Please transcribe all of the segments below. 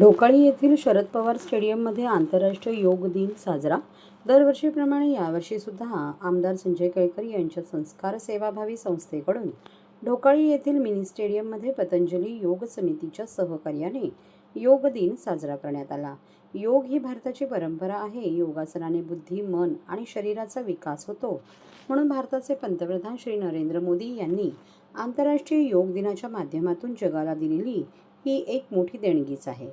ढोकाळी येथील शरद पवार स्टेडियममध्ये आंतरराष्ट्रीय योग दिन साजरा. दरवर्षीप्रमाणे यावर्षीसुद्धा आमदार संजय केळकर यांच्या संस्कार सेवाभावी संस्थेकडून ढोकाळी येथील मिनी स्टेडियममध्ये पतंजली योग समितीच्या सहकार्याने योग दिन साजरा करण्यात आला. योग ही भारताची परंपरा आहे. योगासनाने बुद्धी मन आणि शरीराचा विकास होतो. म्हणून भारताचे पंतप्रधान श्री नरेंद्र मोदी यांनी आंतरराष्ट्रीय योग दिनाच्या माध्यमातून जगाला दिलेली ही एक मोठी देणगीच आहे.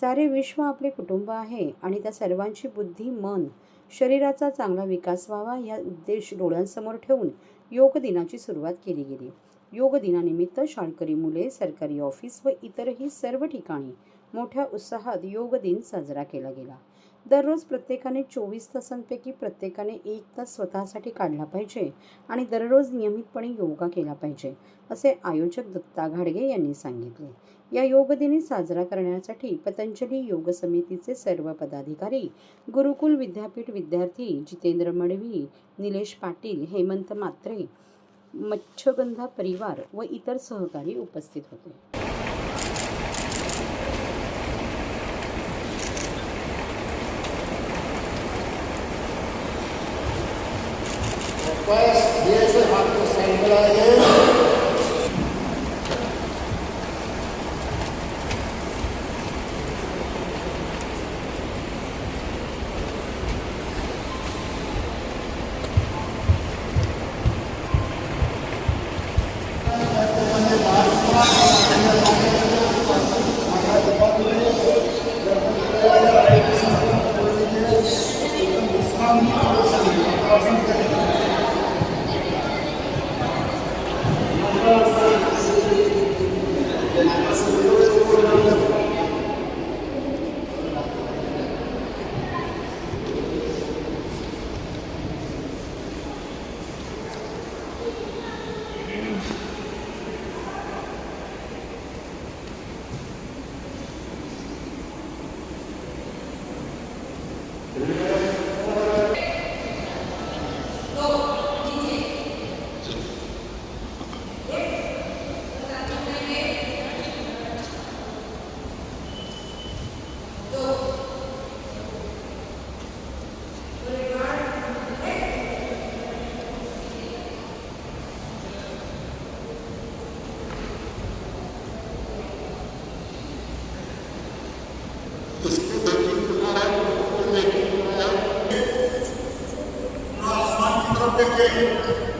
सारे विश्व आपले कुटुंब आहे आणि त्या सर्वांची बुद्धी मन शरीराचा चांगला विकास व्हावा या उद्देश डोळ्यांसमोर ठेवून योग दिनाची सुरुवात केली गेली. योग दिनानिमित्त शाळकरी मुले सरकारी ऑफिस व इतरही सर्व ठिकाणी मोठ्या उत्साहात योग दिन साजरा केला गेला. दररोज प्रत्येकाने चोवीस तासांपैकी प्रत्येकाने एक तास स्वतःसाठी काढला पाहिजे आणि दररोज नियमितपणे योगा केला पाहिजे असे आयोजक दत्ता घाडगे यांनी सांगितले. या योग दिनी साजरा करण्यासाठी पतंजली योग समितीचे सर्व पदाधिकारी गुरुकुल विद्यापीठ विद्यार्थी जितेंद्र मडवी निलेश पाटील हेमंत मात्रे मच्छगंधा परिवार व इतर सहकारी उपस्थित होते. quais Absolutely. PP.